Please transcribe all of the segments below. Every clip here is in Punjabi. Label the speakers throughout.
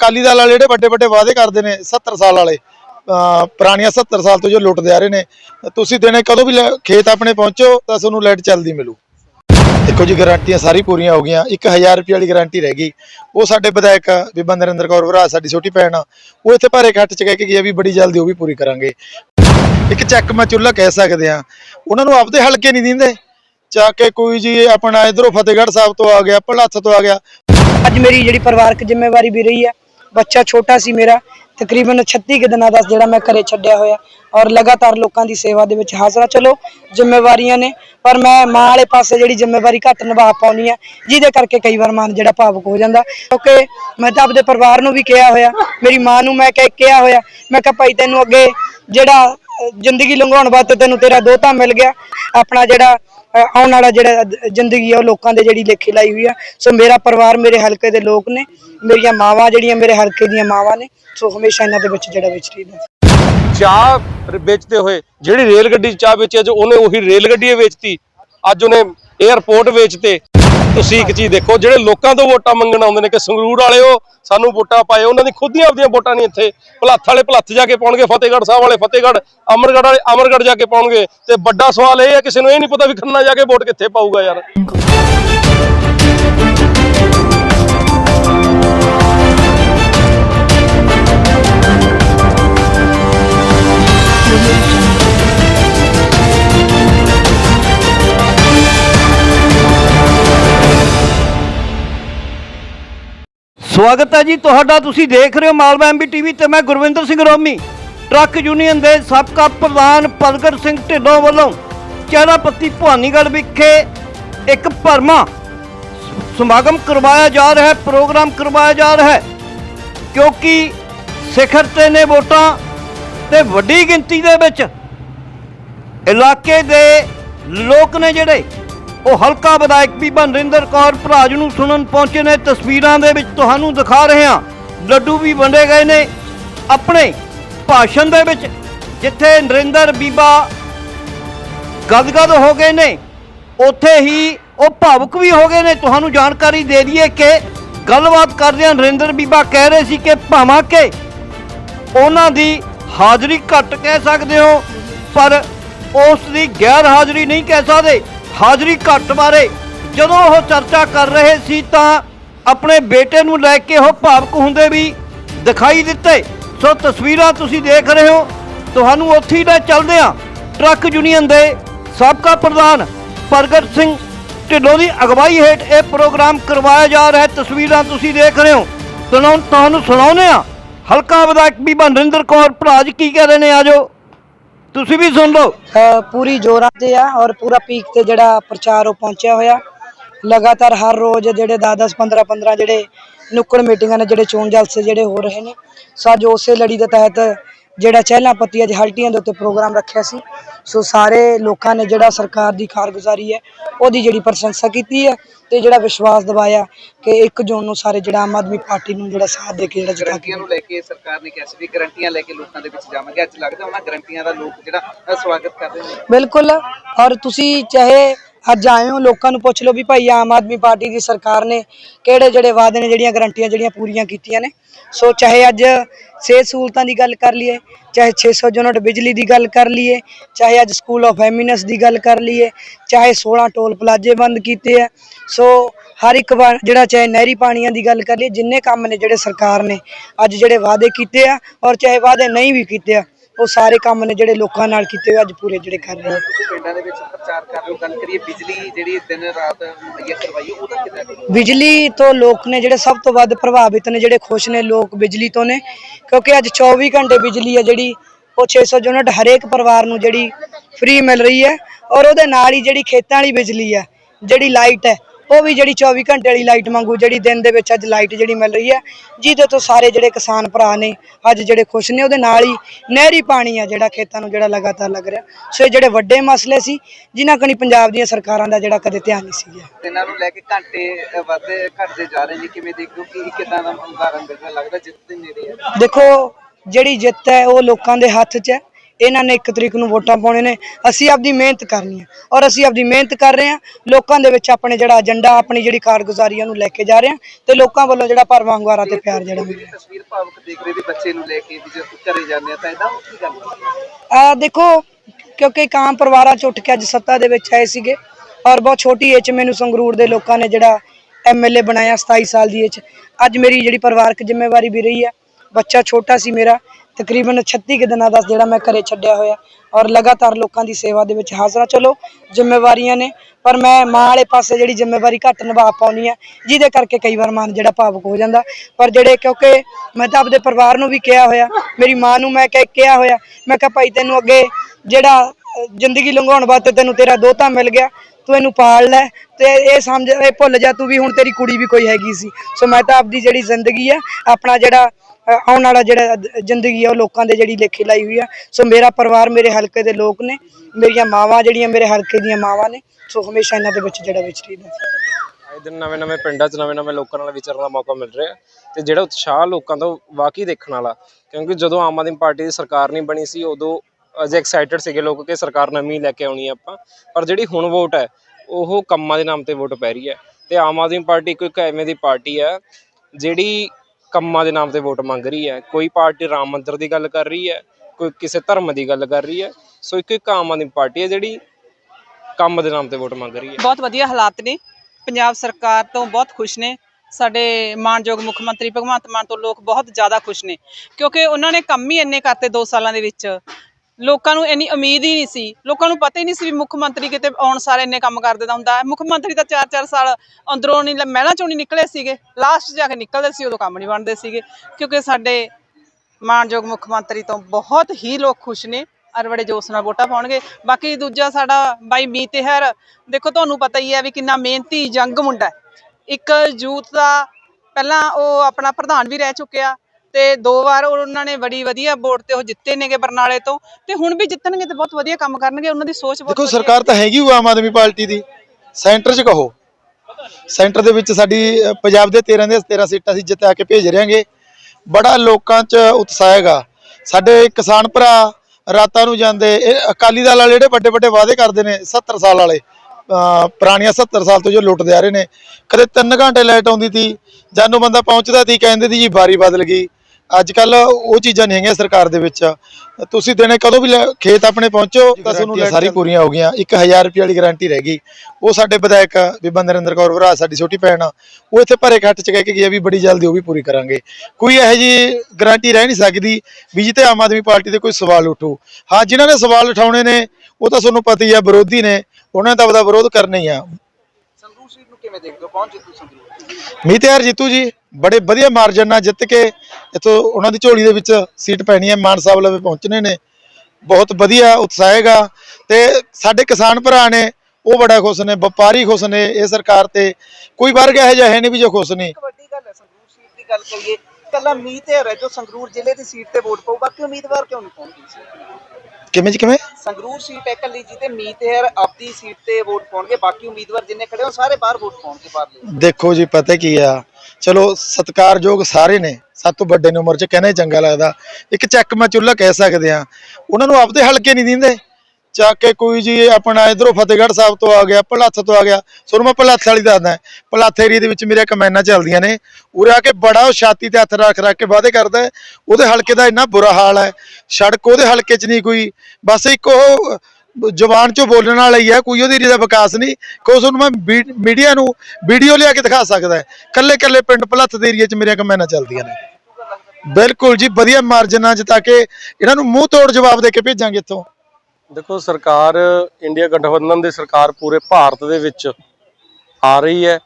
Speaker 1: ਅਕਾਲੀ ਦਲ ਵਾਲੇ ਜਿਹੜੇ ਵੱਡੇ ਵੱਡੇ ਵਾਅਦੇ ਕਰਦੇ ਨੇ 70 ਸਾਲ ਵਾਲੇ ਪੁਰਾਣੀਆਂ 70 ਸਾਲ ਤੋਂ ਜੋ ਲੁੱਟਦੇ ਆ ਰਹੇ ਨੇ, ਤੁਸੀਂ ਦਿਨੇ ਕਦੋਂ ਵੀ ਖੇਤ ਆਪਣੇ ਪਹੁੰਚੋ ਤਾਂ ਤੁਹਾਨੂੰ ਲਾਈਟ ਚੱਲਦੀ ਮਿਲੂ। ਦੇਖੋ ਜੀ, ਗਾਰੰਟੀਆਂ ਸਾਰੀ ਪੂਰੀਆਂ ਹੋ ਗਈਆਂ 1000 ਰੁਪਏ ਵਾਲੀ ਗਾਰੰਟੀ ਰਹਿ ਗਈ। ਉਹ ਸਾਡੇ ਵਿਧਾਇਕ ਬੀਬਾ ਨਰਿੰਦਰ ਕੌਰ ਭਰਾ, ਸਾਡੀ ਛੋਟੀ ਭੈਣ, ਉਹ ਇੱਥੇ ਭਾਰੇ ਖੱਟ ਚ ਕਹਿ ਕੇ ਗਈ ਵੀ ਬੜੀ ਜਲਦੀ ਉਹ ਵੀ ਪੂਰੀ ਕਰਾਂਗੇ। ਇੱਕ ਚੱਕ ਮੈਂ ਚੁੱਲ੍ਹਾ ਕਹਿ ਸਕਦੇ ਆ ਉਹਨਾਂ ਨੂੰ ਆਪਦੇ ਹਲਕੇ ਨਹੀਂ ਦਿੰਦੇ। ਚਾ ਕੇ ਕੋਈ ਜੀ ਆਪਣਾ ਇਧਰੋਂ ਫਤਿਹਗੜ੍ਹ ਸਾਹਿਬ ਤੋਂ ਆ ਗਿਆ, ਭਲੱਥ ਤੋਂ ਆ ਗਿਆ।
Speaker 2: ਅੱਜ ਮੇਰੀ ਜਿਹੜੀ ਪਰਿਵਾਰਕ ਜ਼ਿੰਮੇਵਾਰੀ ਵੀ ਰਹੀ ਹੈ ਬੱਚਾ ਛੋਟਾ ਸੀ ਮੇਰਾ ਤਕਰੀਬਨ 36 ਕੁ ਦਿਨਾਂ ਦਾ ਜਿਹੜਾ ਮੈਂ ਘਰੇ ਛੱਡਿਆ ਹੋਇਆ। ਔਰ ਲਗਾਤਾਰ ਲੋਕਾਂ ਦੀ ਸੇਵਾ ਦੇ ਵਿੱਚ ਹਾਜ਼ਰਾ ਚਲੋ, ਜ਼ਿੰਮੇਵਾਰੀਆਂ ਨੇ, ਪਰ ਮੈਂ ਮਾਂ ਵਾਲੇ ਪਾਸੇ ਜਿਹੜੀ ਜ਼ਿੰਮੇਵਾਰੀ ਘੱਟ ਨਿਭਾ ਪਾਉਣੀ ਆ ਜਿਹਦੇ ਕਰਕੇ ਕਈ ਵਾਰ ਮਨ ਜਿਹੜਾ ਭਾਵੁਕ ਹੋ ਜਾਂਦਾ। ਕਿਉਂਕਿ ਮੈਂ ਤਾਂ ਆਪਦੇ ਪਰਿਵਾਰ ਨੂੰ ਵੀ ਕਿਹਾ ਹੋਇਆ, ਮੇਰੀ ਮਾਂ ਨੂੰ ਮੈਂ ਕਹਿ, ਕਿਹਾ ਹੋਇਆ, ਮੈਂ ਕਿਹਾ, ਭਾਈ, ਤੈਨੂੰ ਅੱਗੇ ਜਿਹੜਾ, ਜ਼ਿੰਦਗੀ ਲੰਘਾਉਣ ਵਾਸਤੇ ਤੈਨੂੰ ਤੇਰਾ ਦੋਤਾ ਮਿਲ ਗਿਆ, ਆਪਣਾ ਜਿਹੜਾ ਆਉਣ ਵਾਲਾ ਜਿਹੜਾ ਜ਼ਿੰਦਗੀ ਆ, ਉਹ ਲੋਕਾਂ ਦੇ ਜਿਹੜੀ ਲੇਖੇ ਲਾਈ ਹੋਈ ਆ। ਸੋ ਮੇਰਾ ਪਰਿਵਾਰ ਮੇਰੇ ਹਲਕੇ ਦੇ ਲੋਕ ਨੇ, ਮੇਰੀਆਂ ਮਾਵਾਂ ਜਿਹੜੀਆਂ ਮੇਰੇ ਹਲਕੇ ਦੀਆਂ ਮਾਵਾਂ ਨੇ, ਸੋ ਹਮੇਸ਼ਾ ਇਹਨਾਂ ਦੇ ਵਿੱਚ ਜਿਹੜਾ ਵਿੱਚ
Speaker 3: ਚਾਹ ਵੇਚਦੇ ਹੋਏ, ਜਿਹੜੀ ਰੇਲ ਗੱਡੀ ਚਾਹ ਵੇਚੀ, ਅੱਜ ਉਹਨੇ ਉਹੀ ਰੇਲ ਗੱਡੀ ਵੇਚਤੀ। ਅੱਜ ਉਹਨੇ 에ਅਰਪੋਰਟ ਵੇਚਤੇ। ਤੁਸੀਂ ਇੱਕ ਚੀਜ਼ ਦੇਖੋ, ਜਿਹੜੇ ਲੋਕਾਂ ਤੋਂ ਵੋਟਾਂ ਮੰਗਣ ਆਉਂਦੇ ਨੇ, ਕਿ ਸੰਗਰੂਰ ਵਾਲਿਓ, ਸਾਨੂੰ ਵੋਟਾਂ ਪਾਏ, ਉਹਨਾਂ ਦੀ ਖੁਦ ਦੀਆਂ ਆਪਦੀਆਂ ਵੋਟਾਂ ਨਹੀਂ ਇੱਥੇ। ਭਲੱਥ ਵਾਲੇ ਭਲੱਥ ਜਾ ਕੇ ਪਾਉਣਗੇ, ਫਤਿਹਗੜ੍ਹ ਸਾਹਿਬ ਵਾਲੇ ਫਤਿਹਗੜ੍ਹ, ਅਮਰਗੜ੍ਹ ਵਾਲੇ ਅਮਰਗੜ੍ਹ ਜਾ ਕੇ ਪਾਉਣਗੇ। ਤੇ ਵੱਡਾ ਸਵਾਲ ਇਹ ਹੈ, ਕਿਸੇ ਨੂੰ ਇਹ ਨਹੀਂ ਪਤਾ ਵੀ ਖੰਨਾ ਜਾ ਕੇ ਵੋਟ ਕਿੱਥੇ ਪਾਊਗਾ ਯਾਰ।
Speaker 4: ਸਵਾਗਤ ਹੈ ਜੀ ਤੁਹਾਡਾ, ਤੁਸੀਂ ਦੇਖ ਰਹੇ ਹੋ ਮਾਲਵਾ ਐਮਬੀ ਟੀਵੀ ਤੇ ਮੈਂ ਗੁਰਵਿੰਦਰ ਸਿੰਘ ਰੋਮੀ। ਟਰੱਕ ਯੂਨੀਅਨ ਦੇ ਸਾਬਕਾ ਪ੍ਰਧਾਨ ਪ੍ਰਗਟ ਸਿੰਘ ਢਿੱਲੋਂ ਵੱਲੋਂ ਚਹਿਰਾਪੱਤੀ ਭਵਾਨੀਗੜ੍ਹ ਵਿਖੇ ਇੱਕ ਭਰਮਾ ਸਮਾਗਮ ਕਰਵਾਇਆ ਜਾ ਰਿਹਾ ਹੈ, ਪ੍ਰੋਗਰਾਮ ਕਰਵਾਇਆ ਜਾ ਰਿਹਾ ਹੈ। ਕਿਉਂਕਿ ਸਿਖਰ ਤੇ ਨੇ ਵੋਟਾਂ ਤੇ ਵੱਡੀ ਗਿਣਤੀ ਦੇ ਵਿੱਚ ਇਲਾਕੇ ਦੇ ਲੋਕ ਨੇ ਜਿਹੜੇ ਉਹ ਹਲਕਾ ਵਿਧਾਇਕ ਬੀਬਾ ਨਰਿੰਦਰ ਕੌਰ ਭਰਾਜ ਨੂੰ ਸੁਣਨ ਪਹੁੰਚੇ ਨੇ। ਤਸਵੀਰਾਂ ਦੇ ਵਿੱਚ ਤੁਹਾਨੂੰ ਦਿਖਾ ਰਹੇ ਹਾਂ, ਲੱਡੂ ਵੀ ਵੰਡੇ ਗਏ ਨੇ ਆਪਣੇ ਭਾਸ਼ਣ ਦੇ ਵਿੱਚ, ਜਿੱਥੇ ਨਰਿੰਦਰ, ਬੀਬਾ ਗਦਗਦ ਹੋ ਗਏ ਨੇ। ਉੱਥੇ ਹੀ ਉਹ ਭਾਵੁਕ ਵੀ ਹੋ ਗਏ ਨੇ। ਤੁਹਾਨੂੰ ਜਾਣਕਾਰੀ ਦੇ ਦਈਏ ਕਿ ਗੱਲਬਾਤ ਕਰਦਿਆਂ ਨਰਿੰਦਰ, ਬੀਬਾ ਕਹਿ ਰਹੇ ਸੀ ਕਿ ਭਾਵਾਂ ਕਿ ਉਹਨਾਂ ਦੀ ਹਾਜ਼ਰੀ ਘੱਟ ਕਹਿ ਸਕਦੇ ਹੋ, ਪਰ ਉਸ ਦੀ ਗੈਰ ਹਾਜ਼ਰੀ ਨਹੀਂ ਕਹਿ ਸਕਦੇ। ਹਾਜ਼ਰੀ ਘੱਟ ਬਾਰੇ ਜਦੋਂ ਉਹ ਚਰਚਾ ਕਰ ਰਹੇ ਸੀ ਤਾਂ ਆਪਣੇ ਬੇਟੇ ਨੂੰ ਲੈ ਕੇ ਉਹ ਭਾਵਕ ਹੁੰਦੇ ਵੀ ਦਿਖਾਈ ਦਿੱਤੇ। ਸੋ ਤਸਵੀਰਾਂ ਤੁਸੀਂ ਦੇਖ ਰਹੇ ਹੋ। ਤੁਹਾਨੂੰ ਉੱਥੇ ਹੀ ਲੈ ਚੱਲਦੇ ਆ ਟਰੱਕ ਯੂਨੀਅਨ ਦੇ ਸਾਬਕਾ ਪ੍ਰਧਾਨ ਪ੍ਰਗਟ ਸਿੰਘ ਢਿੱਲੋਂ ਦੀ ਅਗਵਾਈ ਹੇਠ ਇਹ ਪ੍ਰੋਗਰਾਮ ਕਰਵਾਇਆ ਜਾ ਰਿਹਾ ਹੈ। ਤਸਵੀਰਾਂ ਤੁਸੀਂ ਦੇਖ ਰਹੇ ਹੋ। ਤੁਹਾਨੂੰ ਤੁਹਾਨੂੰ ਸੁਣਾਉਂਦੇ ਆ ਹਲਕਾ ਵਿਧਾਇਕ ਬੀਬਾ ਨਰਿੰਦਰ ਕੌਰ ਭਰਾਜ ਕੀ ਕਹਿ ਰਹੇ ਨੇ? ਆਜੋ ਤੁਸੀਂ ਵੀ ਸੁਣ ਲਓ।
Speaker 2: ਅ, ਪੂਰੀ ਜੋਰਾਂ ਤੇ ਆ ਔਰ ਪੂਰਾ ਪੀਕ ਤੇ ਜਿਹੜਾ ਪ੍ਰਚਾਰ ਉਹ ਪਹੁੰਚਿਆ ਹੋਇਆ। ਲਗਾਤਾਰ ਹਰ ਰੋਜ਼ ਜਿਹੜੇ 10 10 15 15 ਜਿਹੜੇ ਨੁੱਕੜ ਮੀਟਿੰਗਾਂ ਨੇ ਜਿਹੜੇ ਚੋਣ ਜਲਸੇ ਜਿਹੜੇ ਹੋ ਰਹੇ ਨੇ। ਸੋ ਅੱਜ ਉਸੇ ਲੜੀ ਦੇ ਤਹਿਤ ਜਿਹੜਾ ਚਹਿਲਾਂ ਪੱਤੀ ਅੱਜ ਹਲਟੀਆਂ ਦੇ ਉੱਤੇ ਪ੍ਰੋਗਰਾਮ ਰੱਖਿਆ ਸੀ। ਸੋ ਸਾਰੇ ਲੋਕਾਂ ਨੇ ਜਿਹੜਾ ਸਰਕਾਰ ਦੀ ਕਾਰਗੁਜ਼ਾਰੀ ਹੈ ਉਹਦੀ ਜਿਹੜੀ ਪ੍ਰਸ਼ੰਸਾ ਕੀਤੀ ਹੈ ਤੇ ਜਿਹੜਾ ਵਿਸ਼ਵਾਸ ਦਿਵਾਇਆ ਕਿ 1 ਜੂਨ ਨੂੰ ਸਾਰੇ ਜਿਹੜਾ ਆਮ ਆਦਮੀ ਪਾਰਟੀ ਨੂੰ ਜਿਹੜਾ ਸਾਥ ਦੇ ਕੇ ਜਿਹੜਾ ਜਿਤਾ ਕੇ
Speaker 5: ਨੂੰ ਲੈ ਕੇ ਸਰਕਾਰ ਨੇ ਕਿਹਾ ਸੀ ਵੀ ਗਰੰਟੀਆਂ ਲੈ ਕੇ ਲੋਕਾਂ ਦੇ ਵਿੱਚ ਜਾਵਾਂਗੇ। ਅੱਜ ਲੱਗਦਾ ਉਹਨਾਂ ਗਰੰਟੀਆਂ ਦਾ ਲੋਕ ਜਿਹੜਾ ਸਵਾਗਤ ਕਰ ਰਹੇ ਨੇ।
Speaker 2: ਬਿਲਕੁਲ। ਔਰ ਤੁਸੀਂ ਚਾਹੇ ਅੱਜ ਆਏ ਹੋ ਲੋਕਾਂ ਨੂੰ ਪੁੱਛ ਲਓ ਵੀ ਭਾਈ ਆਮ ਆਦਮੀ ਪਾਰਟੀ ਦੀ ਸਰਕਾਰ ਨੇ ਕਿਹੜੇ ਜਿਹੜੇ ਵਾਅਦੇ ਨੇ ਜਿਹੜੀਆਂ ਗਰੰਟੀਆਂ ਜਿਹੜੀਆਂ ਪੂਰੀਆਂ ਕੀਤੀਆਂ ਨੇ। ਸੋ ਚਾਹੇ ਅੱਜ ਸਿਹਤ ਸਹੂਲਤਾਂ ਦੀ ਗੱਲ ਕਰ ਲਈਏ, ਚਾਹੇ 600 ਯੂਨਿਟ ਬਿਜਲੀ ਦੀ ਗੱਲ ਕਰ ਲਈਏ, ਚਾਹੇ ਅੱਜ ਸਕੂਲ ਆਫ ਐਮਿਨੈਂਸ ਦੀ ਗੱਲ ਕਰ ਲਈਏ, ਚਾਹੇ 16 ਟੋਲ ਪਲਾਜ਼ੇ ਬੰਦ ਕੀਤੇ ਆ, ਸੋ ਹਰ ਇੱਕ ਵਾਰ ਜਿਹੜਾ ਚਾਹੇ ਨਹਿਰੀ ਪਾਣੀਆਂ ਦੀ ਗੱਲ ਕਰ ਲਈਏ, ਜਿੰਨੇ ਕੰਮ ਨੇ ਜਿਹੜੇ ਸਰਕਾਰ ਨੇ ਅੱਜ ਜਿਹੜੇ ਵਾਅਦੇ ਕੀਤੇ ਆ ਔਰ ਚਾਹੇ ਵਾਅਦੇ ਨਹੀਂ ਵੀ ਕੀਤੇ ਆ ਉਹ ਸਾਰੇ ਕੰਮ ਨੇ ਜਿਹੜੇ ਲੋਕਾਂ ਨਾਲ ਕੀਤੇ ਹੋਏ ਅੱਜ ਪੂਰੇ ਜਿਹੜੇ ਕਰ ਰਹੇ ਆ
Speaker 5: ਤੁਸੀਂ ਪਿੰਡਾਂ ਦੇ ਵਿੱਚ ਪ੍ਰਚਾਰ ਕਰ ਰਹੇ ਹੋ ਗੱਲ ਕਰੀਏ ਬਿਜਲੀ ਜਿਹੜੀ ਦਿਨ ਰਾਤ ਮੁਹੱਈਆ ਕਰਵਾਈ ਹੈ, ਉਹਦਾ ਕਿੰਨਾ ਕੁ
Speaker 2: ਬਿਜਲੀ ਤੋਂ ਲੋਕ ਨੇ ਜਿਹੜੇ ਸਭ ਤੋਂ ਵੱਧ ਪ੍ਰਭਾਵਿਤ ਨੇ ਜਿਹੜੇ ਖੁਸ਼ ਨੇ ਲੋਕ ਬਿਜਲੀ ਤੋਂ ਨੇ ਕਿਉਂਕਿ ਅੱਜ 24 ਘੰਟੇ ਬਿਜਲੀ ਹੈ ਜਿਹੜੀ ਉਹ 600 ਯੂਨਿਟ ਹਰੇਕ ਪਰਿਵਾਰ ਨੂੰ ਜਿਹੜੀ ਫ੍ਰੀ ਮਿਲ ਰਹੀ ਹੈ ਔਰ ਉਹਦੇ ਨਾਲ ਹੀ ਜਿਹੜੀ ਖੇਤਾਂ ਵਾਲੀ ਬਿਜਲੀ ਹੈ ਜਿਹੜੀ ਲਾਈਟ ਹੈ ਉਹ ਵੀ ਜਿਹੜੀ 24 ਘੰਟੇ ਵਾਲੀ ਲਾਈਟ ਵਾਂਗੂ ਜਿਹੜੀ ਦਿਨ ਦੇ ਵਿੱਚ ਅੱਜ ਲਾਈਟ ਜਿਹੜੀ ਮਿਲ ਰਹੀ ਹੈ ਜਿਹਦੇ ਤੋਂ ਸਾਰੇ ਜਿਹੜੇ ਕਿਸਾਨ ਭਰਾ ਨੇ ਅੱਜ ਜਿਹੜੇ ਖੁਸ਼ ਨੇ ਉਹਦੇ ਨਾਲ ਹੀ ਨਹਿਰੀ ਪਾਣੀ ਆ ਜਿਹੜਾ ਖੇਤਾਂ ਨੂੰ ਜਿਹੜਾ ਲਗਾਤਾਰ ਲੱਗ ਰਿਹਾ। ਸੋ ਇਹ ਜਿਹੜੇ ਵੱਡੇ ਮਸਲੇ ਸੀ ਜਿਨ੍ਹਾਂ ਕਣੀ ਪੰਜਾਬ ਦੀਆਂ ਸਰਕਾਰਾਂ ਦਾ ਜਿਹੜਾ ਕਦੇ ਧਿਆਨ ਨਹੀਂ ਸੀ ਗਿਆ
Speaker 5: ਦਿਨਾਂ ਨੂੰ ਲੈ ਕੇ ਘੰਟੇ ਵੱਧਦੇ ਘਟਦੇ ਜਾ ਰਹੇ ਨੇ ਕਿਵੇਂ ਦੇਖਦੇ ਹੋ ਕਿ ਕਿਦਾਂ ਦਾ ਬਿਲਕੁਲ ਲੱਗਦਾ ਜਿੱਤ ਦੇ ਨੇੜੇ ਹੈ
Speaker 2: ਦੇਖੋ ਜਿਹੜੀ ਜਿੱਤ ਹੈ ਉਹ ਲੋਕਾਂ ਦੇ ਹੱਥ 'ਚ ਹੈ। ਇਹਨਾਂ ਨੇ ਇੱਕ ਤਰੀਕ ਨੂੰ ਵੋਟਾਂ ਪਾਉਣੇ ਨੇ। ਅਸੀਂ ਆਪਦੀ ਮਿਹਨਤ ਕਰਨੀ ਹੈ ਔਰ ਅਸੀਂ ਆਪਦੀ ਮਿਹਨਤ ਕਰ ਰਹੇ ਹਾਂ। ਲੋਕਾਂ ਦੇ ਵਿੱਚ ਆਪਣੇ ਜਿਹੜਾ ਏਜੰਡਾ ਆਪਣੀ ਜਿਹੜੀ ਕਾਰਗੁਜ਼ਾਰੀ ਉਹਨੂੰ ਲੈ ਕੇ ਜਾ ਰਹੇ ਹਾਂ ਤੇ ਲੋਕਾਂ ਵੱਲੋਂ ਜਿਹੜਾ ਭਰਵਾਂ ਹੁੰਗਾਰਾ ਤੇ ਪਿਆਰ ਜਿਹੜਾ ਮਿਲ ਰਿਹਾ
Speaker 5: ਤਸਵੀਰ ਭਾਵਕ ਦੇਖ ਰਹੇ ਵੀ ਬੱਚੇ ਨੂੰ ਲੈ ਕੇ ਵੀ ਜੇ ਘਰੇ ਜਾਂਦੇ ਆ ਤਾਂ ਇਦਾਂ ਉਹ ਕੀ ਗੱਲ
Speaker 2: ਆ ਦੇਖੋ ਕਿਉਂਕਿ ਇੱਕ ਆਮ ਪਰਿਵਾਰਾਂ ਚ ਉੱਠ ਕੇ ਅੱਜ ਸੱਤਾ ਦੇ ਵਿੱਚ ਆਏ ਸੀਗੇ ਔਰ ਬਹੁਤ ਛੋਟੀ ਏਜ ਮੈਨੂੰ ਸੰਗਰੂਰ ਦੇ ਲੋਕਾਂ ਨੇ ਜਿਹੜਾ ਐਮਐਲਏ ਬਣਾਇਆ 27 ਸਾਲ ਦੀ ਏਜ ਅੱਜ ਮੇਰੀ ਜਿਹੜੀ ਪਰਿਵਾਰਕ ਜ਼ਿੰਮੇਵਾਰੀ ਵੀ ਰਹੀ ਹੈ। ਬੱਚਾ ਛੋਟਾ ਸੀ ਮੇਰਾ ਤਕਰੀਬਨ 36 ਕੁ ਦਿਨਾਂ ਦਾ ਜਿਹੜਾ ਮੈਂ ਘਰੇ ਛੱਡਿਆ ਹੋਇਆ ਔਰ ਲਗਾਤਾਰ ਲੋਕਾਂ ਦੀ ਸੇਵਾ ਦੇ ਵਿੱਚ ਹਾਜ਼ਰਾ ਚਲੋ, ਜ਼ਿੰਮੇਵਾਰੀਆਂ ਨੇ, ਪਰ ਮੈਂ ਮਾਂ ਵਾਲੇ ਪਾਸੇ ਜਿਹੜੀ ਜ਼ਿੰਮੇਵਾਰੀ ਘੱਟ ਨਿਭਾ ਪਾਉਣੀ ਆ ਜਿਹਦੇ ਕਰਕੇ ਕਈ ਵਾਰ ਮਨ ਜਿਹੜਾ ਭਾਵੁਕ ਹੋ ਜਾਂਦਾ। ਪਰ ਜਿਹੜੇ ਕਿਉਂਕਿ ਮੈਂ ਤਾਂ ਆਪਦੇ ਪਰਿਵਾਰ ਨੂੰ ਵੀ ਕਿਹਾ ਹੋਇਆ, ਮੇਰੀ ਮਾਂ ਨੂੰ ਮੈਂ ਕਹਿ- ਕਿਹਾ ਹੋਇਆ, ਮੈਂ ਕਿਹਾ, ਭਾਈ, ਤੈਨੂੰ ਅੱਗੇ ਜਿਹੜਾ ਜ਼ਿੰਦਗੀ ਲੰਘਾਉਣ ਵਾਸਤੇ ਤੈਨੂੰ ਤੇਰਾ ਦੋਤਾ ਮਿਲ ਗਿਆ, ਤੂੰ ਇਹਨੂੰ ਪਾਲ ਲੈ, ਤੇ ਇਹ ਸਮਝ, ਇਹ ਭੁੱਲ ਜਾ, ਤੂੰ ਵੀ ਹੁਣ ਤੇਰੀ ਕੁੜੀ ਵੀ ਕੋਈ ਹੈਗੀ ਸੀ। ਸੋ ਮੈਂ ਤਾਂ ਆਪਦੀ ਜਿਹੜੀ ਜ਼ਿੰਦਗੀ ਆ ਆਪਣਾ ਜਿਹੜਾ ਆਉਣ ਵਾਲਾ ਜਿਹੜਾ ਜ਼ਿੰਦਗੀ ਆ, ਉਹ ਲੋਕਾਂ ਦੇ ਜਿਹੜੀ ਲੇਖੇ ਲਾਈ ਹੋਈ ਆ। ਸੋ ਮੇਰਾ ਪਰਿਵਾਰ, ਮੇਰੇ ਹਲਕੇ ਦੇ ਲੋਕ ਨੇ, ਮੇਰੀਆਂ ਮਾਵਾਂ ਜਿਹੜੀਆਂ ਮੇਰੇ ਹਲਕੇ ਦੀਆਂ ਮਾਵਾਂ ਨੇ, ਸੋ ਹਮੇਸ਼ਾ ਇਹਨਾਂ ਦੇ ਵਿੱਚ ਜਿਹੜਾ ਵਿੱਚ
Speaker 6: ਆਏ ਦਿਨ ਨਵੇਂ-ਨਵੇਂ ਪਿੰਡਾਂ 'ਚ ਨਵੇਂ-ਨਵੇਂ ਲੋਕਾਂ ਨਾਲ ਵਿਚਰਨ ਦਾ ਮੌਕਾ ਮਿਲ ਰਿਹਾ ਤੇ ਜਿਹੜਾ ਉਤਸ਼ਾਹ ਲੋਕਾਂ ਦਾ ਵਾਕਈ ਦੇਖਣ ਵਾਲਾ, ਕਿਉਂਕਿ ਜਦੋਂ ਆਮ ਆਦਮੀ ਪਾਰਟੀ ਦੀ ਸਰਕਾਰ ਨਹੀਂ ਬਣੀ ਸੀ, ਉਦੋਂ ਅਜੇ ਐਕਸਾਈਟਡ ਸੀਗੇ ਲੋਕ ਕਿ ਸਰਕਾਰ ਨਵੀਂ ਲੈ ਕੇ ਆਉਣੀ ਆ ਆਪਾਂ। ਪਰ ਜਿਹੜੀ ਹੁਣ ਵੋਟ ਹੈ, ਉਹ ਕੰਮਾਂ ਦੇ ਨਾਮ ਤੇ ਵੋਟ ਪੈ ਰਹੀ ਹੈ। ਤੇ ਆਮ ਆਦਮੀ ਪਾਰਟੀ ਕੋਈ ਇੱਕ ਐਵੇਂ ਦੀ ਪਾਰਟੀ ਆ, ਜਿਹੜੀ ਕੰਮਾਂ ਦੇ ਨਾਮ ਤੇ ਵੋਟ ਮੰਗ ਰਹੀ ਹੈ, ਕੋਈ ਪਾਰਟੀ ਰਾਮ ਮੰਦਿਰ ਦੀ ਗੱਲ ਕਰ ਰਹੀ ਹੈ, ਕੋਈ ਕਿਸੇ ਧਰਮ ਦੀ ਗੱਲ ਕਰ ਰਹੀ ਹੈ, ਸੋ ਇੱਕ ਇੱਕ ਆਮ ਆਦਮੀ ਪਾਰਟੀ ਹੈ ਜਿਹੜੀ ਕੰਮ ਦੇ ਨਾਮ ਤੇ ਵੋਟ ਮੰਗ ਰਹੀ ਹੈ।
Speaker 7: ਬਹੁਤ ਵਧੀਆ ਹਾਲਾਤ ਨੇ, ਪੰਜਾਬ ਸਰਕਾਰ ਤੋਂ ਬਹੁਤ ਖੁਸ਼ ਨੇ, ਸਾਡੇ ਮਾਨਯੋਗ ਮੁੱਖ ਮੰਤਰੀ ਭਗਵੰਤ ਮਾਨ ਤੋਂ ਲੋਕ ਬਹੁਤ ਜ਼ਿਆਦਾ ਖੁਸ਼ ਨੇ, ਕਿਉਂਕਿ ਉਹਨਾਂ ਨੇ ਕੰਮ ਹੀ ਇੰਨੇ ਕਰਤੇ 2 ਸਾਲਾਂ ਦੇ ਵਿੱਚ ਲੋਕਾਂ ਨੂੰ ਇੰਨੀ ਉਮੀਦ ਹੀ ਨਹੀਂ ਸੀ। ਲੋਕਾਂ ਨੂੰ ਪਤਾ ਹੀ ਨਹੀਂ ਸੀ ਵੀ ਮੁੱਖ ਮੰਤਰੀ ਕਿਤੇ ਆਉਣ ਸਾਰੇ ਇੰਨੇ ਕੰਮ ਕਰ ਦਿੰਦਾ ਹੁੰਦਾ। ਹੈ ਮੁੱਖ ਮੰਤਰੀ ਤਾਂ 4-4 ਸਾਲ ਅੰਦਰੋਂ ਨਹੀਂ, ਮਹਿਲਾ ਚੋਂ ਨਹੀਂ ਨਿਕਲੇ ਸੀਗੇ। ਲਾਸਟ ਜਾ ਕੇ ਨਿਕਲਦੇ ਸੀ, ਉਦੋਂ ਕੰਮ ਨਹੀਂ ਬਣਦੇ ਸੀਗੇ। ਕਿਉਂਕਿ ਸਾਡੇ ਮਾਨਯੋਗ ਮੁੱਖ ਮੰਤਰੀ ਤੋਂ ਬਹੁਤ ਹੀ ਲੋਕ ਖੁਸ਼ ਨੇ। ਅਰ ਬੜੇ ਜੋਸ਼ ਨਾਲ ਵੋਟਾਂ ਪਾਉਣਗੇ। ਬਾਕੀ ਦੂਜਾ ਸਾਡਾ ਬਾਈ ਮੀਤ ਦੇਖੋ ਤੁਹਾਨੂੰ ਪਤਾ ਹੀ ਹੈ ਵੀ ਕਿੰਨਾ ਮਿਹਨਤੀ ਜੰਗ ਮੁੰਡਾ ਇੱਕ ਯੂਥ ਦਾ ਪਹਿਲਾਂ ਉਹ ਆਪਣਾ ਪ੍ਰਧਾਨ ਵੀ ਰਹਿ ਚੁੱਕਿਆ। ਤੇ ਦੋ ਵਾਰ ਉਹਨਾਂ ਨੇ ਬੜੀ ਵਧੀਆ ਵੋਟ ਤੇ ਉਹ ਜਿੱਤੇ ਨੇਗੇ ਬਰਨਾਲੇ ਤੋਂ ਤੇ ਹੁਣ ਵੀ ਜਿੱਤਣਗੇ ਤੇ ਬਹੁਤ ਵਧੀਆ ਕੰਮ ਕਰਨਗੇ ਉਹਨਾਂ ਦੀ ਸੋਚ ਬਹੁਤ
Speaker 1: ਦੇਖੋ
Speaker 7: ਵਧੀਆ
Speaker 1: ਸਰਕਾਰ ਤਾਂ ਹੈਗੀ ਉਹ ਆਮ ਆਦਮੀ ਪਾਰਟੀ ਦੀ। ਸੈਂਟਰ 'ਚ ਕਹੋ। ਸੈਂਟਰ ਦੇ ਵਿੱਚ ਸਾਡੀ ਅ, ਪੰਜਾਬ ਦੇ 13 ਦੇ 13 ਸੀਟਾਂ ਅਸੀਂ ਜਿੱਤਾ ਕੇ ਭੇਜ ਰਹੇਗੇ। ਬੜਾ ਲੋਕਾਂ 'ਚ ਉਤਸ਼ਾਹ ਹੈਗਾ। ਸਾਡੇ ਕਿਸਾਨ ਭਰਾ ਰਾਤਾਂ ਨੂੰ ਜਾਂਦੇ ਇਹ ਅਕਾਲੀ ਦਲ ਵਾਲੇ ਜਿਹੜੇ ਵੱਡੇ ਵੱਡੇ ਵਾਅਦੇ ਕਰਦੇ ਨੇ 70 ਸਾਲ ਵਾਲੇ ਅ, ਪੁਰਾਣੀਆਂ 70 ਸਾਲ ਤੋਂ ਜੋ ਲੁੱਟਦੇ ਆ ਰਹੇ ਨੇ। ਕਦੇ 3 ਘੰਟੇ ਲਾਈਟ ਆਉਂਦੀ ਸੀ ਜਾਨੂੰ ਬੰਦਾ ਪਹੁੰਚਦਾ ਸੀ ਕਹਿੰਦੇ ਸੀ ਜੀ ਵਾਰੀ ਬਦਲ ਗਈ। ਅੱਜ ਕੱਲ ਉਹ ਚੀਜ਼ਾਂ ਨਹੀਂ ਹੈਗੀਆਂ ਸਰਕਾਰ ਦੇ ਵਿੱਚ। ਤੁਸੀਂ ਦਿਨੇ ਕਦੋਂ ਵੀ ਲੈ- ਖੇਤ ਆਪਣੇ ਪਹੁੰਚੋ ਤਾਂ ਤੁਹਾਨੂੰ ਸਾਰੀ ਪੂਰੀਆਂ ਹੋ ਗਈਆਂ। 1000 ਰੁਪਏ ਵਾਲੀ ਗਾਰੰਟੀ ਰਹਿ ਗਈ। ਉਹ ਸਾਡੇ ਵਿਧਾਇਕ ਬੀਬਾ ਨਰਿੰਦਰ ਕੌਰ ਭਰਾ ਸਾਡੀ ਛੋਟੀ ਭੈਣ ਆ, ਉਹ ਇੱਥੇ ਭਰੇ ਖੱਟ ਚ ਕਹਿ ਕੇ ਗਿਆ ਵੀ ਬੜੀ ਜਲਦੀ ਉਹ ਵੀ ਪੂਰੀ ਕਰਾਂਗੇ। ਕੋਈ ਇਹੋ ਜੀ ਗਾਰੰਟੀ ਰਹਿ ਨਹੀਂ ਸਕਦੀ ਵੀ ਜਿੱਤੇ ਆਮ ਆਦਮੀ ਪਾਰਟੀ ਦੇ ਕੋਈ ਸਵਾਲ ਉਠੂ। ਹਾਂ ਜਿਨ੍ਹਾਂ ਨੇ ਸਵਾਲ ਉਠਾਉਣੇ ਨੇ ਉਹ ਤਾਂ ਤੁਹਾਨੂੰ ਪਤਾ ਹੀ ਆ ਵਿਰੋਧੀ ਨੇ ਉਹਨਾਂ ਤਾਂ ਆਪਦਾ ਵਿਰੋਧ ਕਰਨਾ ਹੀ ਆ।
Speaker 5: ਕਿਵੇਂ ਦੇਖਦੇ ਹੋ? ਕੌਣ ਜਿੱਤੂ ਸੰਗਰੂਰ
Speaker 1: ਮੀਤਿਆਰ ਜੀਤੂ ਜੀ ਬੜੇ ਵਧੀਆ ਮਾਰਜਨ ਨਾਲ ਜਿੱਤ ਕੇ ਇੱਥੋਂ ਉਹਨਾਂ ਦੀ ਝੋਲੀ ਦੇ ਵਿੱਚ ਸੀਟ ਪੈਣੀ ਹੈ ਮਾਨ ਸਾਹਿਬ ਲਵੇ ਪਹੁੰਚਣੇ ਨੇ। ਬਹੁਤ ਵਧੀਆ ਉਤਸ਼ਾਹ ਹੈਗਾ ਤੇ ਸਾਡੇ ਕਿਸਾਨ ਭਰਾ ਨੇ ਉਹ ਬੜਾ ਖੁਸ਼ ਨੇ ਵਪਾਰੀ ਖੁਸ਼ ਨੇ ਇਹ ਸਰਕਾਰ ਤੇ। ਕੋਈ ਵਰਗ ਇਹੋ ਜਿਹਾ ਹੈ ਨਹੀਂ ਵੀ ਜੋ ਖੁਸ਼ ਨਹੀਂ।
Speaker 5: ਇੱਕ ਵੱਡੀ ਗੱਲ ਹੈ ਸੰਗਰੂਰ ਸੀਟ ਦੀ ਗੱਲ ਕਰੀਏ ਕੱਲਾ ਮੀਤ ਹੈ ਜੋ ਸੰਗਰੂਰ ਜ਼ਿਲ੍ਹੇ ਦੀ ਸੀਟ ਤੇ ਵੋਟ ਪਾਊ ਬਾਕੀ ਉਮੀਦਵਾਰ ਕਿਉਂ ਨਹੀਂ ਪਾਉਣਗੇ
Speaker 1: ਕਿਵੇਂ ਜੀ ਕਿਵੇਂ?
Speaker 5: ਸੰਗਰੂਰ ਸੀਟ ਹੈ ਕੱਲੀ ਜੀ ਤੇ ਮੀਤ ਹੈ ਆਪਦੀ ਸੀਟ ਤੇ ਵੋਟ ਪਾਉਣਗੇ ਬਾਕੀ ਉਮੀਦਵਾਰ ਜਿੰਨੇ ਖੜੇ ਹੋ ਸਾਰੇ ਬਾਹਰ ਵੋਟ ਪਾਉਣਗੇ ਬਾਹਰਲੇ
Speaker 1: ਦੇਖੋ ਜੀ ਪਤਾ ਕੀ ਆ? ਚਲੋ ਸਤਿਕਾਰਯੋਗ ਸਾਰੇ ਨੇ ਸਭ ਤੋਂ ਵੱਡੇ ਨੇ ਉਮਰ 'ਚ ਕਹਿਣਾ ਹੀ ਚੰਗਾ ਲੱਗਦਾ। ਇੱਕ ਚੱਕ ਮੈਂ ਚੁੱਲ੍ਹਾ ਕਹਿ ਸਕਦੇ ਆ ਉਹਨਾਂ ਨੂੰ ਆਪਦੇ ਹਲਕੇ ਨਹੀਂ ਦਿੰਦੇ। ਚੱਕ ਕੇ ਕੋਈ ਜੀ ਆਪਣਾ ਇਧਰੋਂ ਫਤਿਹਗੜ੍ਹ ਸਾਹਿਬ ਤੋਂ ਆ ਗਿਆ ਭਲੱਥ ਤੋਂ ਆ ਗਿਆ। ਤੁਹਾਨੂੰ ਮੈਂ ਭਲੱਥ ਵਾਲੀ ਦੱਸਦਾ ਭਲੱਥ ਏਰੀਏ ਦੇ ਵਿੱਚ ਮੇਰੀਆਂ ਕਮੈਨਾਂ ਚੱਲਦੀਆਂ ਨੇ। ਉਰੇ ਆ ਕੇ ਬੜਾ ਉਹ ਛਾਤੀ ਤੇ ਹੱਥ ਰੱਖ ਰੱਖ ਕੇ ਵਾਅਦੇ ਕਰਦਾ ਹੈ। ਉਹਦੇ ਹਲਕੇ ਦਾ ਇੰਨਾ ਬੁਰਾ ਹਾਲ ਹੈ। ਸੜਕ ਉਹਦੇ ਹਲਕੇ 'ਚ ਨਹੀਂ ਕੋਈ। ਬਸ ਇੱਕ ਉਹ ਜ਼ੁਬਾਨ 'ਚੋਂ ਬੋਲਣ ਵਾਲਾ ਹੀ ਹੈ। ਕੋਈ ਉਹਦੀ ਏਰੀਏ ਦਾ ਵਿਕਾਸ ਨਹੀਂ। ਕੋਈ ਤੁਹਾਨੂੰ ਮੈਂ ਵੀ- ਮੀਡੀਆ ਨੂੰ ਵੀਡੀਓ ਲਿਆ ਕੇ ਦਿਖਾ ਸਕਦਾ ਹੈ। ਕੱਲੇ ਕੱਲੇ ਪਿੰਡ ਭਲੱਥ ਦੇ ਏਰੀਏ 'ਚ ਮੇਰੀਆਂ ਕਮੈਨਾਂ ਚੱਲਦੀਆਂ ਨੇ। ਬਿਲਕੁਲ ਜੀ, ਵਧੀਆ ਮਾਰਜਨਾਂ 'ਚ ਤਾਂ ਕਿ ਇਹਨਾਂ ਨੂੰ ਮੂੰਹ ਤੋੜ ਜਵਾਬ ਦੇ ਕੇ ਭੇਜਾਂਗੇ ਇੱਥੋਂ।
Speaker 3: ਦੇਖੋ, ਸਰਕਾਰ ਇੰਡੀਆ ਗਠਬੰਧਨ ਦੀ ਸਰਕਾਰ ਪੂਰੇ ਭਾਰਤ ਦੇ ਵਿੱਚ ਆ ਰਹੀ ਹੈ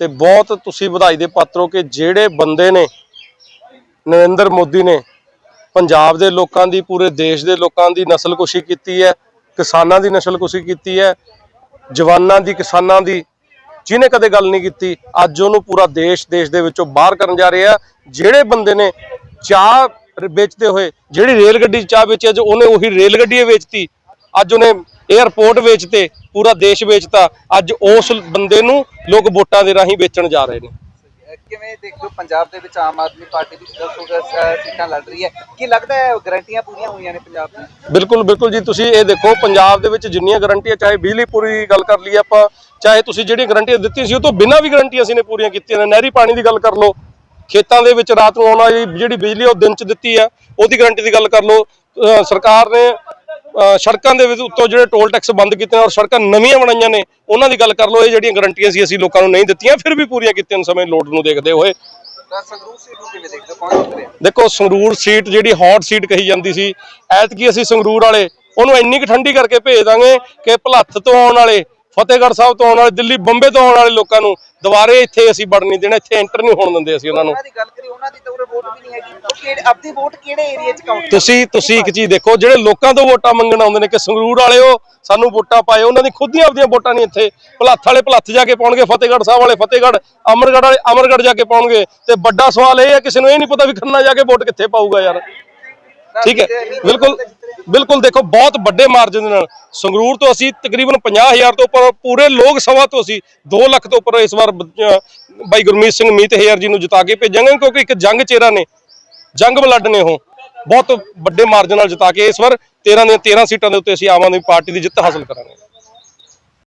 Speaker 3: ਤੇ ਬਹੁਤ ਤੁਸੀਂ ਵਧਾਈ ਦੇ ਪਾਤਰ ਹੋ ਕਿ ਜਿਹੜੇ ਬੰਦੇ ਨੇ, ਨਰਿੰਦਰ ਮੋਦੀ ਨੇ ਪੰਜਾਬ ਦੇ ਲੋਕਾਂ ਦੀ, ਪੂਰੇ ਦੇਸ਼ ਦੇ ਲੋਕਾਂ ਦੀ ਨਸਲਕੁਸ਼ੀ ਕੀਤੀ ਹੈ, ਕਿਸਾਨਾਂ ਦੀ ਨਸਲਕੁਸ਼ੀ ਕੀਤੀ ਹੈ, ਜਵਾਨਾਂ ਦੀ, ਕਿਸਾਨਾਂ ਦੀ, ਜਿਹਨੇ ਕਦੇ ਗੱਲ ਨਹੀਂ ਕੀਤੀ, ਅੱਜ ਉਹਨੂੰ ਪੂਰਾ ਦੇਸ਼ ਦੇਸ਼ ਦੇ ਵਿੱਚੋਂ ਬਾਹਰ ਕਰਨ ਜਾ ਰਿਹਾ। ਜਿਹੜੇ ਬੰਦੇ ਨੇ ਚਾਹ ਵੇਚਦੇ ਹੋਏ। ਜਿਹੜੀ ਰੇਲ ਗੱਡੀ ਚਾਹ ਵੇਚੀ ਅੱਜ ਉਹਨੇ ਉਹੀ ਰੇਲ ਗੱਡੀ ਵੇਚਤੀ। ਅੱਜ ਉਹਨੇ 에ਅਰਪੋਰਟ ਵੇਚਤੇ ਪੂਰਾ ਦੇਸ਼ ਵੇਚਤਾ। ਅੱਜ ਉਸ ਬੰਦੇ ਨੂੰ ਲੋਕ ਵੋਟਾਂ ਦੇ ਰਾਹੀਂ ਵੇਚਣ ਜਾ ਰਹੇ ਨੇ।
Speaker 5: ਕਿਵੇਂ ਦੇਖਦੇ ਹੋ ਪੰਜਾਬ ਦੇ ਵਿੱਚ ਆਮ ਆਦਮੀ ਪਾਰਟੀ ਦੀ 210 ਅਹ ਸੀਟਾਂ ਲੜ ਰਹੀ ਹੈ? ਕੀ ਲੱਗਦਾ ਹੈ ਗਰੰਟੀਆਂ ਪੂਰੀਆਂ ਹੋਈਆਂ ਨੇ ਪੰਜਾਬ ਦੀਆਂ?
Speaker 3: ਬਿਲਕੁਲ ਬਿਲਕੁਲ ਜੀ ਤੁਸੀਂ ਇਹ ਦੇਖੋ ਪੰਜਾਬ ਦੇ ਵਿੱਚ ਜਿੰਨੀਆਂ ਗਰੰਟੀਆਂ ਚਾਹੇ ਬਿਜਲੀ ਪੂਰੀ ਗੱਲ ਕਰ ਲਈਏ ਆਪਾਂ ਚਾਹੇ ਤੁਸੀਂ ਜਿਹੜੀਆਂ ਗਰੰਟੀਆਂ ਦਿੱਤੀਆਂ ਸੀ ਉਹ ਤੋਂ ਬਿਨਾਂ ਵੀ ਗਰੰਟੀਆਂ ਅਸੀਂ ਨੇ ਪੂਰੀਆਂ ਕੀਤੀਆਂ ਨੇ। ਨਹਿਰੀ ਪਾਣੀ ਦੀ ਗੱਲ ਕਰ ਲਓ ਖੇਤਾਂ ਦੇ ਵਿੱਚ ਰਾਤ ਨੂੰ ਆਉਣ ਜਿਹੜੀ ਬਿਜਲੀ ਉਹ ਦਿਨ ਚ ਦਿੱਤੀ ਆ ਉਹਦੀ ਗਰੰਟੀ ਦੀ ਗੱਲ ਕਰ ਲਓ। ਸਰਕਾਰ ਨੇ ਸੜਕਾਂ ਦੇ ਵਿੱਚ ਉੱਤੋਂ ਜਿਹੜੇ ਟੋਲ ਟੈਕਸ ਬੰਦ ਕੀਤੇ ਨੇ ਔਰ ਸੜਕਾਂ ਨਵੀਆਂ ਬਣਾਈਆਂ ਨੇ ਉਹਨਾਂ ਦੀ ਗੱਲ ਕਰ ਲਓ ਇਹ ਜਿਹੜੀਆਂ ਗਰੰਟੀਆਂ ਸੀ ਅਸੀਂ ਲੋਕਾਂ ਨੂੰ ਨਹੀਂ ਦਿੱਤੀਆਂ ਫਿਰ ਵੀ ਪੂਰੀਆਂ ਕੀਤੀਆਂ ਨੇ ਸਮੇਂ ਲੋੜ ਨੂੰ ਦੇਖਦੇ ਹੋਏ।
Speaker 5: ਹੋ?
Speaker 3: ਦੇਖੋ ਸੰਗਰੂਰ ਸੀਟ ਜਿਹੜੀ ਹੌਟ ਸੀਟ ਕਹੀ ਜਾਂਦੀ ਸੀ ਐਤਕੀ ਅਸੀਂ ਸੰਗਰੂਰ ਵਾਲੇ ਉਹਨੂੰ ਇੰਨੀ ਕੁ ਠੰਡੀ ਕਰਕੇ ਭੇਜ ਦਾਂਗੇ ਕਿ ਭਲੱਥ ਤੋਂ ਆਉਣ ਵਾਲੇ ਫਤਿਹਗੜ੍ਹ ਸਾਹਿਬ ਤੋਂ ਆਉਣ ਵਾਲੇ ਦਿੱਲੀ ਬੰਬੇ ਤੋਂ ਆਉਣ ਵਾਲੇ ਲੋਕਾਂ ਨੂੰ ਦੁਬਾਰੇ ਇੱਥੇ ਅਸੀਂ ਵੜਨ ਨਹੀਂ ਦੇਣਾ ਇੱਥੇ ਐਂਟਰ ਨਹੀਂ ਹੋਣ ਦਿੰਦੇ ਅਸੀਂ ਉਹਨਾਂ ਨੂੰ।
Speaker 5: ਉਹਨਾਂ ਦੀ ਗੱਲ ਕਰੀ ਉਹਨਾਂ ਦੀ ਤਾਂ ਉਰੇ ਵੋਟ ਵੀ ਨਹੀਂ ਹੈਗੀ। ਉਹ ਕਿਹੜੇ ਆਪਦੀ ਵੋਟ ਕਿਹੜੇ ਏਰੀਆ 'ਚ ਕਾਊਂਟ
Speaker 3: ਤੁਸੀਂ ਤੁਸੀਂ ਇੱਕ ਚੀਜ਼ ਦੇਖੋ ਜਿਹੜੇ ਲੋਕਾਂ ਤੋਂ ਵੋਟਾਂ ਮੰਗਣ ਆਉਂਦੇ ਨੇ ਕਿ ਸੰਗਰੂਰ ਵਾਲੇ ਉਹ ਸਾਨੂੰ ਵੋਟਾਂ ਪਾਏ ਉਹਨਾਂ ਦੀ ਖੁਦ ਦੀਆਂ ਆਪਦੀਆਂ ਵੋਟਾਂ ਨਹੀਂ ਇੱਥੇ। ਭਲੱਥ ਵਾਲੇ ਭਲੱਥ ਜਾ ਕੇ ਪਾਉਣਗੇ ਫਤਿਹਗੜ੍ਹ ਸਾਹਿਬ ਵਾਲੇ ਫਤਿਹਗੜ੍ਹ ਅਮਰਗੜ੍ਹ ਵਾਲੇ ਅਮਰਗੜ੍ਹ ਜਾ ਕੇ ਪਾਉਣਗੇ। ਤੇ ਵੱਡਾ ਸਵਾਲ ਇਹ ਹੈ ਕਿਸੇ ਨੂੰ ਇਹ ਨਹੀਂ ਪਤਾ ਵੀ ਖੰਨਾ ਜਾ ਕੇ ਵੋਟ ਕਿੱਥੇ ਪਾਊਗਾ ਯਾਰ। ਠੀਕ ਹੈ ਬਿਲਕੁਲ। ਬਿਲਕੁਲ ਦੇਖੋ, ਬਹੁਤ ਵੱਡੇ ਮਾਰਜਨ ਦੇ ਨਾਲ। ਸੰਗਰੂਰ ਤੋਂ ਅਸੀਂ ਤਕਰੀਬਨ 50000 ਤੋਂ ਉੱਪਰ, ਪੂਰੇ ਲੋਕ ਸਭਾ ਤੋਂ ਅਸੀਂ 2 ਲੱਖ ਤੋਂ ਉੱਪਰ ਇਸ ਵਾਰ ਬਾਈ ਗੁਰਮੀਤ ਸਿੰਘ ਮੀਤ ਹੇਅਰ ਜੀ ਨੂੰ ਜਿਤਾ ਕੇ ਭੇਜਾਂਗੇ, ਕਿਉਂਕਿ ਇੱਕ ਜੰਗ ਚਿਹਰਾ ਨੇ। ਜੰਗ ਬਲੱਡ ਨੇ ਉਹ। ਬਹੁਤ ਵੱਡੇ ਮਾਰਜਨ ਨਾਲ ਜਿਤਾ ਕੇ ਇਸ ਵਾਰ 13 ਦੀਆਂ 13 ਸੀਟਾਂ ਦੇ ਉੱਤੇ ਅਸੀਂ ਆਮ ਆਦਮੀ ਪਾਰਟੀ ਦੀ ਜਿੱਤ ਹਾਸਲ ਕਰਾਂਗੇ।